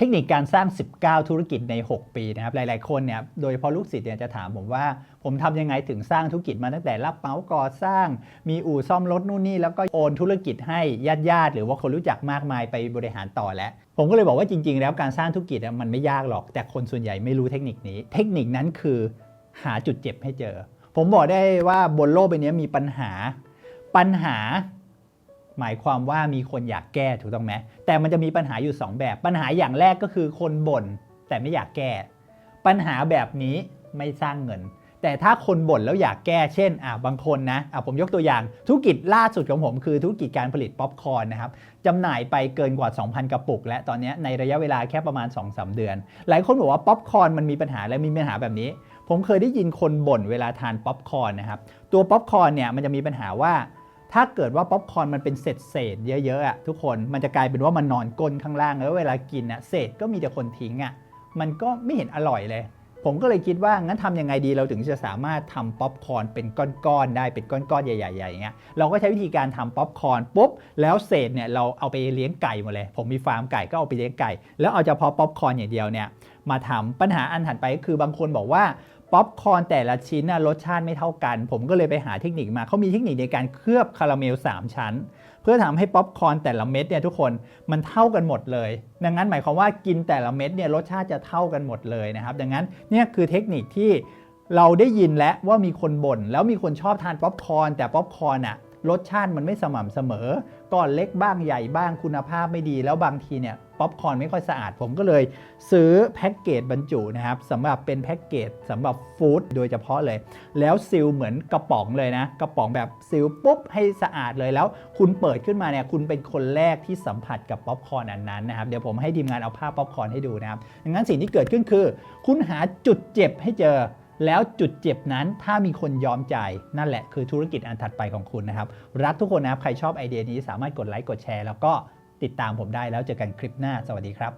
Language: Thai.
เทคนิคการสร้าง 19 ธุรกิจใน 6 ปีนะครับ หลาย ๆ คนเนี่ย โดยเฉพาะลูกศิษย์เนี่ยจะถามผมว่า ผมทำยังไงถึงสร้างธุรกิจมาตั้งแต่รับเหมาก่อสร้าง มีอู่ซ่อมรถนู่นนี่ แล้วก็โอนธุรกิจให้ญาติญาติๆหรือว่าคนรู้จักมากมายไปบริหารต่อแล้ว ผมก็เลยบอกว่าจริง ๆ แล้วการสร้างธุรกิจมันไม่ยากหรอก แต่คนส่วนใหญ่ไม่รู้เทคนิคนี้ เทคนิคนั้นคือหาจุดเจ็บให้เจอ ผมบอกได้ว่าบนโลกใบนี้มีปัญหา ปัญหา หมายความว่ามีคนอยากแก้ถูกต้องไหมแต่มันจะมีปัญหาอยู่ 2 แบบ ปัญหาอย่างแรกก็คือคนบ่นแต่ไม่อยากแก้ ปัญหาแบบนี้ไม่สร้างเงิน แต่ถ้าคนบ่นแล้วอยากแก้ เช่นอะบางคนนะอะผมยกตัวอย่างธุรกิจล่าสุดของผมคือธุรกิจการผลิตป๊อปคอร์นนะครับจำหน่ายไปเกินกว่า 2,000 กระปุก และตอนนี้ในระยะเวลาแค่ประมาณ 2-3 เดือน หลายคนบอกว่าป๊อปคอร์นมันมีปัญหาและมีปัญหาแบบนี้ ผมเคยได้ยินคนบ่นเวลาทานป๊อปคอร์นนะครับตัวป๊อปคอร์นเนี่ยมันจะมีปัญหาว่า ถ้าเกิดว่าป๊อปคอร์นมันเป็นเศษเศษๆเยอะๆอะทุกคนมันจะกลายเป็นว่ามันนอนก้นข้างล่างแล้วเวลากินอะเศษก็มีแต่คนทิ้งอะมันก็ไม่เห็นอร่อยเลย ผมก็เลยคิดว่างั้นทำยังไงดีเราถึงจะสามารถทำป๊อปคอร์นเป็นก้อนๆได้เป็นก้อนๆใหญ่ๆอย่างเงี้ยเราก็ใช้วิธีการทำป๊อปคอร์นปุ๊บแล้วเศษเนี่ยเราเอาไปเลี้ยงไก่หมดเลย ผมมีฟาร์มไก่ก็เอาไปเลี้ยงไก่ แล้วเอาเฉพาะป๊อปคอร์นอย่างเดียวเนี่ยมาทำปัญหาอันถัดไปก็คือบางคนบอกว่า ป๊อปคอร์นแต่ละชิ้นน่ะรสชาติไม่เท่ากัน ผมก็เลยไปหาเทคนิคมาเขามีเทคนิคในการเคลือบคาราเมล 3 ชั้น เพื่อทำให้ป๊อปคอร์นแต่ละเม็ดเนี่ยทุกคนมันเท่ากันหมดเลย ดังนั้นหมายความว่ากินแต่ละเม็ดเนี่ยรสชาติจะเท่ากันหมดเลยนะครับ ดังนั้นเนี่ยคือเทคนิคที่เราได้ยินแล้วว่ามีคนบ่นแล้วมีคนชอบทานป๊อปคอร์นแต่ป๊อปคอร์นอะ รสชาติมันไม่สม่ำเสมอ ก้อนเล็กบ้างใหญ่บ้างคุณภาพไม่ดี แล้วบางทีเนี่ยป๊อปคอร์นไม่ค่อยสะอาด ผมก็เลยซื้อแพ็กเกจบรรจุนะครับสำหรับเป็นแพ็กเกจสำหรับฟู้ดโดยเฉพาะเลย แล้วซีลเหมือนกระป๋องเลยนะ กระป๋องแบบซีลปุ๊บให้สะอาดเลยแล้ว คุณเปิดขึ้นมาเนี่ยคุณเป็นคนแรกที่สัมผัสกับป๊อปคอร์นอันนั้นนะครับเดี๋ยวผมให้ทีมงานเอาภาพป๊อปคอร์นให้ดูนะครับดังนั้นสิ่งที่เกิดขึ้นคือ คุณหาจุดเจ็บให้เจอ แล้วจุดเจ็บนั้นถ้ามีคนยอมจ่ายนั่นแหละคือธุรกิจอันถัดไปของคุณนะครับ รักทุกคนนะครับ ใครชอบไอเดียนี้สามารถกดไลค์กดแชร์ แล้วก็ติดตามผมได้แล้วเจอกันคลิปหน้าสวัสดีครับ